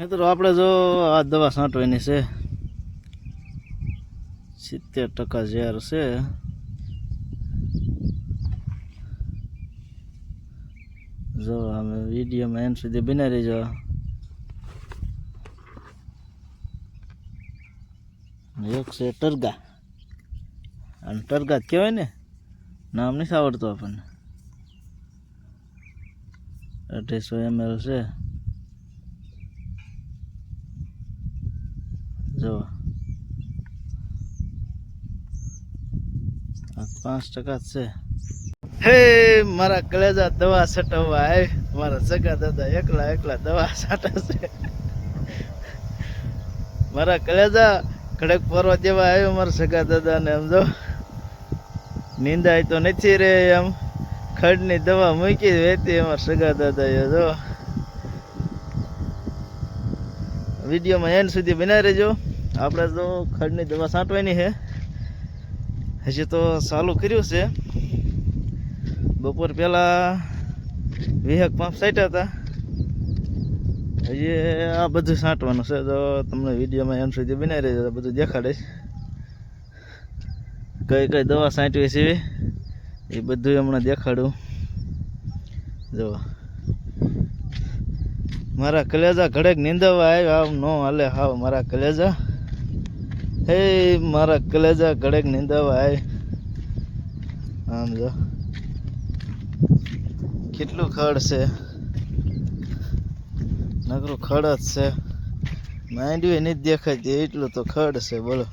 મિત્રો, આપણે જો આ દવા છાંટવાની છે. સિત્તેર ટકા ઝેર છે. જો અમે વિડીયોમાં એન્ડ સુધી બના રહીજો. એક છે ટરગા. અને ટરગા જ કહેવાય ને? નામ નથી આવડતું આપણને. અઢીસો એમએલ છે. જો પાંચ ટકા છે. હે, મારા કલેજા દવા છટવવા આય. મારા સગા દાદા એકલા એકલા દવા છાંટે છે. મારા કલેજા ખડક પરવા જેવા આવ્યો મારા સગા દાદાને એમ જો. નિંદાય તો નથી રે એમ. ખડની દવા મૂકી વહેતી અમારા સગા દાદાએ જો. વિડીયોમાં એન્ડ સુધી બનાવી રહેજો. આપણે તો ખડની દવા છાંટવાની છે. હજી તો ચાલુ કર્યું છે. બપોર પહેલાં વિહક પાંપ સાટ્યા હતા. હજી આ બધું છાંટવાનું છે. તો તમને વિડીયોમાં એમ સુધી બનાવી રહેજો. બધું દેખાડીશ કઈ કઈ દવા છાંટવી છે એ બધું હમણાં દેખાડું. જો. મારા કલેજા ઘડેક નીંદવા આવ્યા. આમ નો હાલે હાવ મારા કલેજા. હે, મારા કલેજા કડક નીંદવા આય આમ જો. કેટલું ખડ છે? નકરું ખડ જ છે. માંડવી નથી દેખાતી એટલું તો ખડ છે, બોલો.